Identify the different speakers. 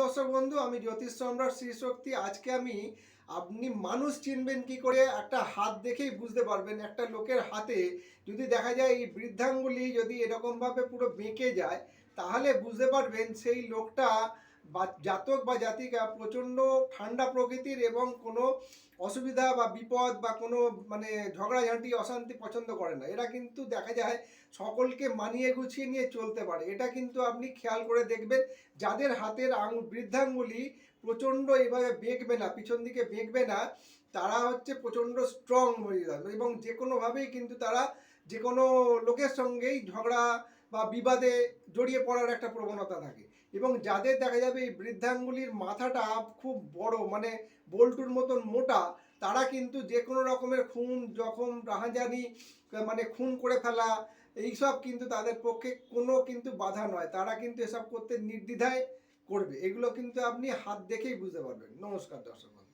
Speaker 1: দর্শক বন্ধু, আমি জ্যোতিষ সম্রাট শ্রী শক্তি। আজকে আমি, আপনি মানুষ চিনবেন কি করে? একটা হাত দেখেই বুঝতে পারবেন। একটা লোকের হাতে যদি দেখা যায় এই বৃদ্ধাঙ্গুলি যদি এরকমভাবে পুরো বেঁকে যায়, তাহলে বুঝতে পারবেন সেই লোকটা বা জাতক বা জাতিকা প্রচণ্ড ঠান্ডা প্রকৃতির এবং কোনো অসুবিধা বা বিপদ বা কোনো মানে ঝগড়াঝাঁটি অশান্তি পছন্দ করে না। এরা কিন্তু দেখা যায় সকলকে মানিয়ে গুছিয়ে নিয়ে চলতে পারে। এটা কিন্তু আপনি খেয়াল করে দেখবেন, যাদের হাতের আঙুল, বৃদ্ধাঙ্গুলি প্রচণ্ড এইভাবে বেঁকবে না, পিছন দিকে বেঁকবে না, তারা হচ্ছে প্রচণ্ড স্ট্রং হয়ে যাবে এবং যে কোনোভাবেই কিন্তু তারা যে কোনো লোকের সঙ্গেই ঝগড়া বা বিবাদে জড়িয়ে পড়ার একটা প্রবণতা থাকে। এবং যাদের দেখা যাবে এই বৃদ্ধাঙ্গুলির মাথাটা খুব বড় মানে বল্টুর মতন মোটা, তারা কিন্তু যে কোনো রকমের খুন, জখম, রাহাজানি মানে খুন করে ফেলা, এইসব কিন্তু তাদের পক্ষে কোনো কিন্তু বাধা নয়। তারা কিন্তু এসব করতে নির্দ্বিধায় করবে। এগুলো কিন্তু আপনি হাত দেখেই বুঝতে পারবেন। নমস্কার দর্শক।